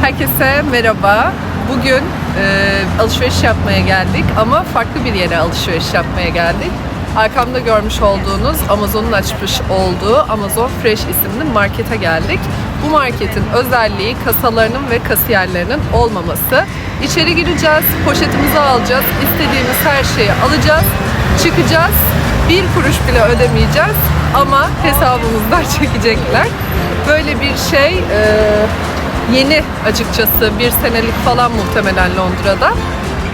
Herkese merhaba. Bugün e, alışveriş yapmaya geldik ama farklı bir yere alışveriş yapmaya geldik. Arkamda görmüş olduğunuz Amazon'un açmış olduğu Amazon Fresh isimli markete geldik. Bu marketin özelliği kasalarının ve kasiyerlerinin olmaması. İçeri gireceğiz, poşetimizi alacağız, istediğimiz her şeyi alacağız, çıkacağız. Bir kuruş bile ödemeyeceğiz ama hesabımızdan çekecekler. Böyle bir şey e, yeni açıkçası bir senelik falan muhtemelen Londra'da.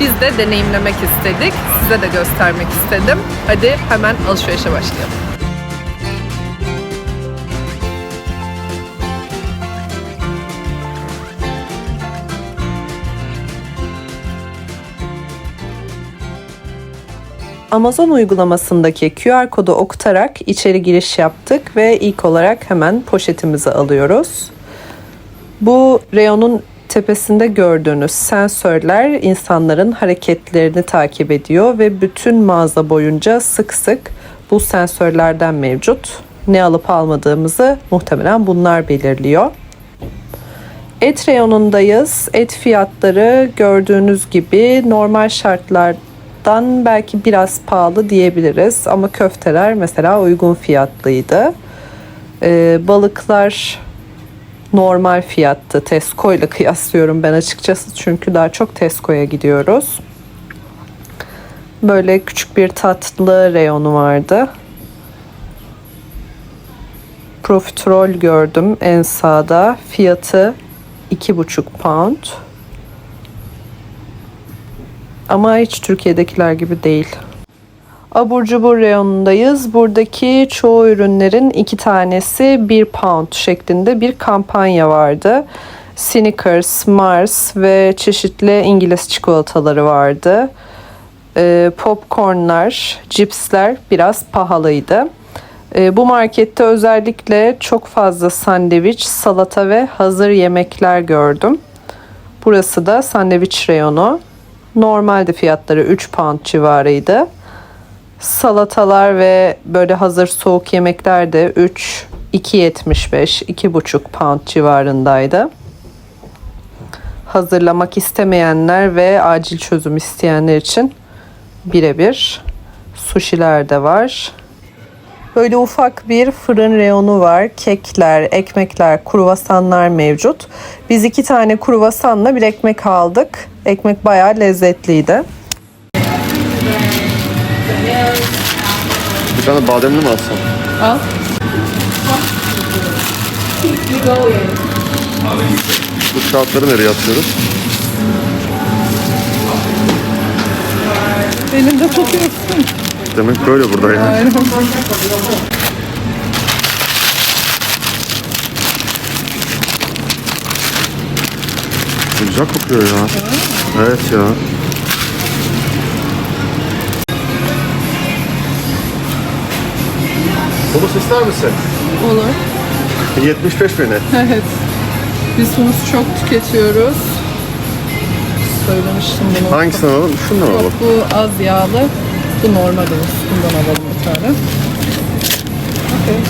Biz de deneyimlemek istedik. Size de göstermek istedim. Hadi hemen alışverişe başlayalım. Amazon uygulamasındaki QR kodu okutarak içeri giriş yaptık ve ilk olarak hemen poşetimizi alıyoruz. Bu reyonun tepesinde gördüğünüz sensörler insanların hareketlerini takip ediyor ve bütün mağaza boyunca sık sık bu sensörlerden mevcut. Ne alıp almadığımızı muhtemelen bunlar belirliyor. Et reyonundayız. Et fiyatları gördüğünüz gibi normal şartlardan belki biraz pahalı diyebiliriz ama köfteler mesela uygun fiyatlıydı. Ee, balıklar normal fiyattı. Tesco ile kıyaslıyorum ben açıkçası çünkü daha çok Tesco'ya gidiyoruz. Böyle küçük bir tatlı reyonu vardı. Profiterol gördüm en sağda. Fiyatı 2,5 pound. Ama hiç Türkiye'dekiler gibi değil. Abur cubur reyonundayız. Buradaki çoğu ürünlerin iki tanesi 1 pound şeklinde bir kampanya vardı. Snickers, Mars ve çeşitli İngiliz çikolataları vardı. Ee, popcornlar, cipsler biraz pahalıydı. Ee, bu markette özellikle çok fazla sandviç, salata ve hazır yemekler gördüm. Burası da sandviç reyonu. Normalde fiyatları 3 pound civarıydı. Salatalar ve böyle hazır soğuk yemekler de 3 2.75 2.5 pound civarındaydı. Hazırlamak istemeyenler ve acil çözüm isteyenler için birebir sushiler de var. Böyle ufak bir fırın reyonu var. Kekler, ekmekler, kruvasanlar mevcut. Biz iki tane kruvasanla bir ekmek aldık. Ekmek bayağı lezzetliydi. Bir tane bademli mi alsam? Al. Bu kağıtları nereye atıyoruz? Elinde tutuyorsun. Demek böyle burada ya. Aynen. Güzel kokuyor ya. Evet ya. Bunu ister misin? Olur. 75 beni. Evet. Biz humus çok tüketiyoruz. Söylemiştim bunu. Hangisini alalım? Yok, alalım. bu az yağlı. Bu normal humus. Bundan alalım bir tane. Okey.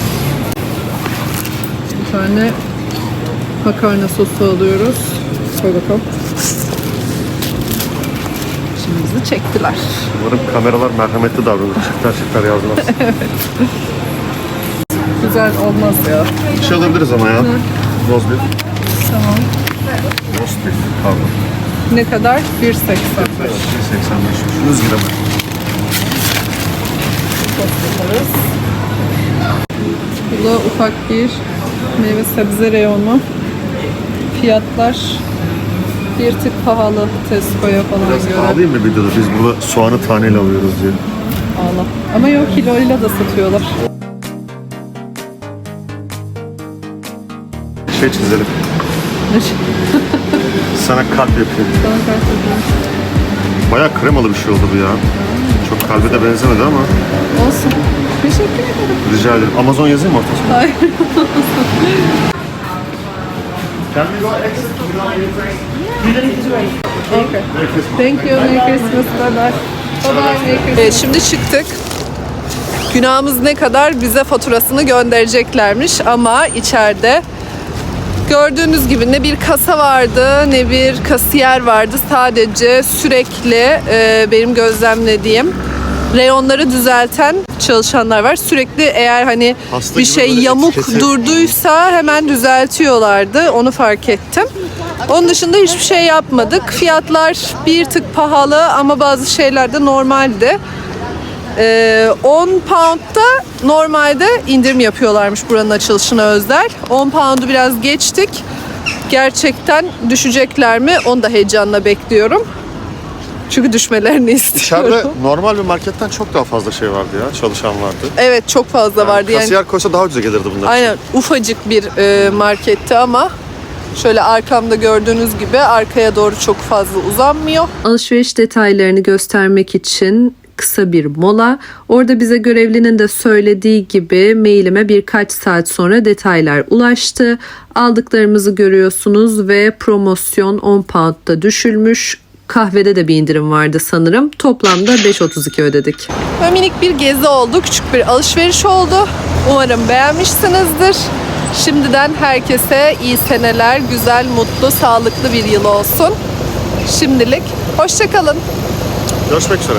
Bir tane makarna sosu alıyoruz. Koy bakalım. Şimdi bizi çektiler. Umarım kameralar merhametli davranır. Çiftler çiftler yazmaz. Güzel olmaz ya. Bir şey alabiliriz ama ya. Roast beef. Tamam. Roast beef. Pardon. Ne kadar? 1.85. 1.85. 100 gram. Tost yaparız. Bu da ufak bir meyve sebze reyonu. Fiyatlar bir tık pahalı Tesco'ya falan Biraz göre. ağlayayım mı videoda? Biz burada soğanı taneyle alıyoruz diye. Ağla. Ama yok kiloyla da satıyorlar. Şey çizelim. Sana kalp yapayım. Sana. Bayağı kremalı bir şey oldu bu ya. Çok kalbe de benzemedi ama Olsun. Teşekkür ederim. rica ederim. Amazon yazayım mı ortasına? Hayır. Can we go exit? Okay. Thank you. Merry Christmas. Bye bye. Bye bye. Merry Christmas. Evet, şimdi çıktık. Günahımız ne kadar bize faturasını göndereceklermiş ama içeride Gördüğünüz gibi ne bir kasa vardı ne bir kasiyer vardı. Sadece sürekli e, benim gözlemlediğim reyonları düzelten çalışanlar var. Sürekli eğer hani Hasta bir şey yamuk etiketi- durduysa hemen düzeltiyorlardı. Onu fark ettim. Onun dışında hiçbir şey yapmadık. Fiyatlar bir tık pahalı ama bazı şeyler de normaldi. Ee, 10 pound'da normalde indirim yapıyorlarmış buranın açılışına özel. 10 pound'u biraz geçtik. Gerçekten düşecekler mi? Onu da heyecanla bekliyorum. Çünkü düşmelerini istiyorum. İçeride normal bir marketten çok daha fazla şey vardı ya. Çalışan vardı. Evet çok fazla vardı yani. Kasiyer koysa daha ucuza gelirdi bunlar. Aynen ufacık bir e, marketti ama şöyle arkamda gördüğünüz gibi arkaya doğru çok fazla uzanmıyor. Alışveriş detaylarını göstermek için kısa bir mola. Orada bize görevlinin de söylediği gibi mailime birkaç saat sonra detaylar ulaştı. Aldıklarımızı görüyorsunuz ve promosyon 10 pound'da düşülmüş. Kahvede de bir indirim vardı sanırım. Toplamda 5.32 ödedik. Ve minik bir gezi oldu. Küçük bir alışveriş oldu. Umarım beğenmişsinizdir. Şimdiden herkese iyi seneler, güzel, mutlu, sağlıklı bir yıl olsun. Şimdilik hoşçakalın. Görüşmek üzere.